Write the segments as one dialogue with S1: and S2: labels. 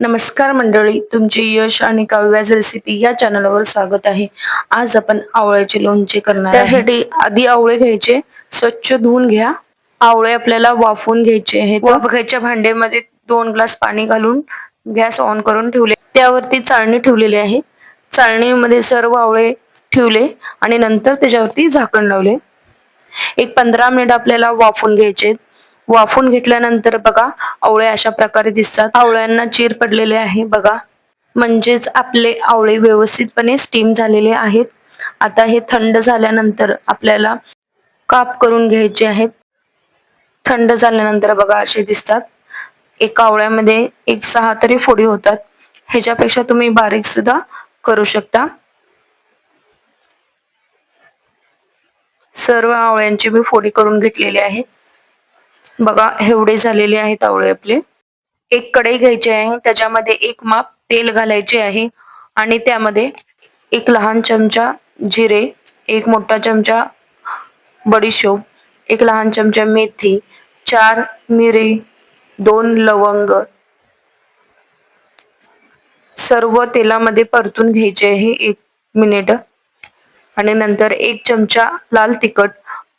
S1: नमस्कार मंडळी तुमचे यश आणि काव्याज रेसिपी या चॅनलवर स्वागत आहे. आज आपण आवळ्याचे लोणचे करणार. त्यासाठी आधी आवळे घ्यायचे स्वच्छ धुवून घ्या. आवळे आपल्याला वाफवून घ्यायचे आहेत वाफायच्या भांड्यामध्ये दोन ग्लास पाणी घालून गॅस ऑन करून ठेवले. त्यावरती चाळणी ठेवलेली आहे. चाळणीमध्ये सर्व आवळे ठेवले आणि नंतर त्याच्यावरती झाकण लावले. एक पंधरा मिनिट आपल्याला वाफून घ्यायचे वाफून घेतल्यानंतर बघा आवळे अशा प्रकारे दिसतात. आवळ्यांना चीर पडलेले आहे बघा. म्हणजेच आपले आवळे व्यवस्थितपणे स्टीम झालेले आहेत. आता हे थंड झाल्यानंतर आपल्याला काप करून घ्यायचे आहेत. थंड झाल्यानंतर बघा असे दिसतात. एका आवळ्यामध्ये एक सहा तरी फोडी होतात. ह्याच्यापेक्षा तुम्ही बारीक सुद्धा करू शकता. सर्व आवळ्यांची मी फोडी करून घेतलेली आहे. बघा एवढे झालेले आहेत आवळे आपले. एक कढई घ्यायची आहे त्याच्यामध्ये एक माप तेल घालायचे आहे आणि त्यामध्ये एक लहान चमचा जिरे एक मोठा चमचा बडीशोप एक लहान चमचा मेथी चार मिरी दोन लवंग सर्व तेलामध्ये परतून घ्यायचे आहे एक मिनिट. आणि नंतर एक चमचा लाल तिखट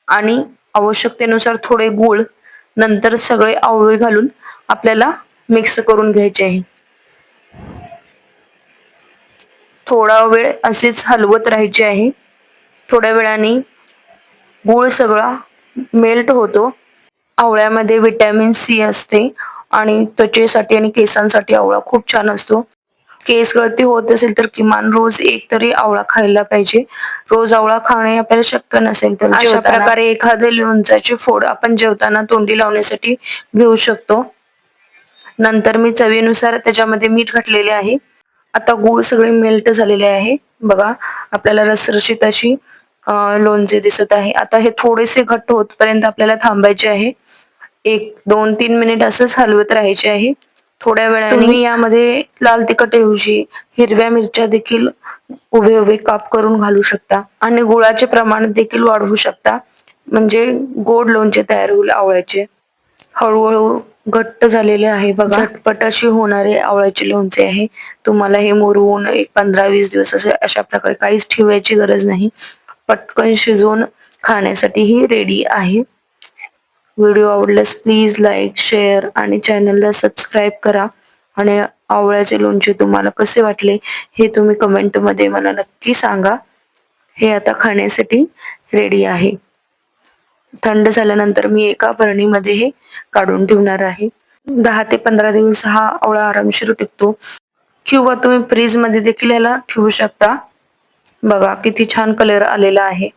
S1: आणि आवश्यकतेनुसार थोडे गूळ नंतर सगळे आवळे घालून आपल्याला मिक्स करून घ्यायचे आहे. थोडा वेळ असेच हलवत राहायचे आहे. थोड्या वेळाने गूळ सगळा मेल्ट होतो. आवळ्यामध्ये विटॅमिन सी असते आणि त्वचेसाठी आणि केसांसाठी आवळा खूप छान असतो. केस गळती होत असेल तर किमान रोज एक तरी आवळा खायला पाहिजे. रोज आवळा खाणे आपल्याला शक्य नसेल तर अशा प्रकारे एखादे लोणचाची फोड आपण जेवताना तोंडी लावण्यासाठी घेऊ शकतो. नंतर मी चवीनुसार त्याच्यामध्ये मीठ घातलेले आहे. आता गूळ सगळे मेल्ट झालेले आहे. बघा आपल्याला रसरशीत अशी लोणचे दिसत आहे. आता हे थोडेसे घट्ट होतपर्यंत आपल्याला थांबायचे आहे. एक दोन तीन मिनिट असंच हलवत राहायचे आहे. थोड्या वेळाने तुम्ही यामध्ये लाल तिखट ऐवजी हिरव्या मिरच्या देखील उभे उभे काप करून घालू शकता. आणि गुळाचे प्रमाण देखील वाढवू शकता. म्हणजे गोड लोणचे तयार होईल आवळ्याचे. हळूहळू घट्ट झालेले आहे बघा. झटपट अशी होणारे आवळ्याचे लोणचे आहे. तुम्हाला हे मोरवून एक पंधरा वीस दिवस असे अशा प्रकारे काहीच ठेवायची गरज नाही. पटकन शिजवून खाण्यासाठी ही रेडी आहे. व्हिडिओ आवडल्यास प्लीज लाईक शेअर आणि चॅनलला सबस्क्राईब करा. आणि आवळ्याचे लोणचे तुम्हाला कसे वाटले हे तुम्ही कमेंटमध्ये मला नक्की सांगा. हे आता खाण्यासाठी रेडी आहे. थंड झाल्यानंतर मी एका भरणीमध्ये हे काढून ठेवणार आहे. दहा ते पंधरा दिवस हा आवळा आरामशीर टिकतो. किंवा तुम्ही फ्रीजमध्ये देखील याला ठेवू शकता. बघा किती छान कलर आलेला आहे.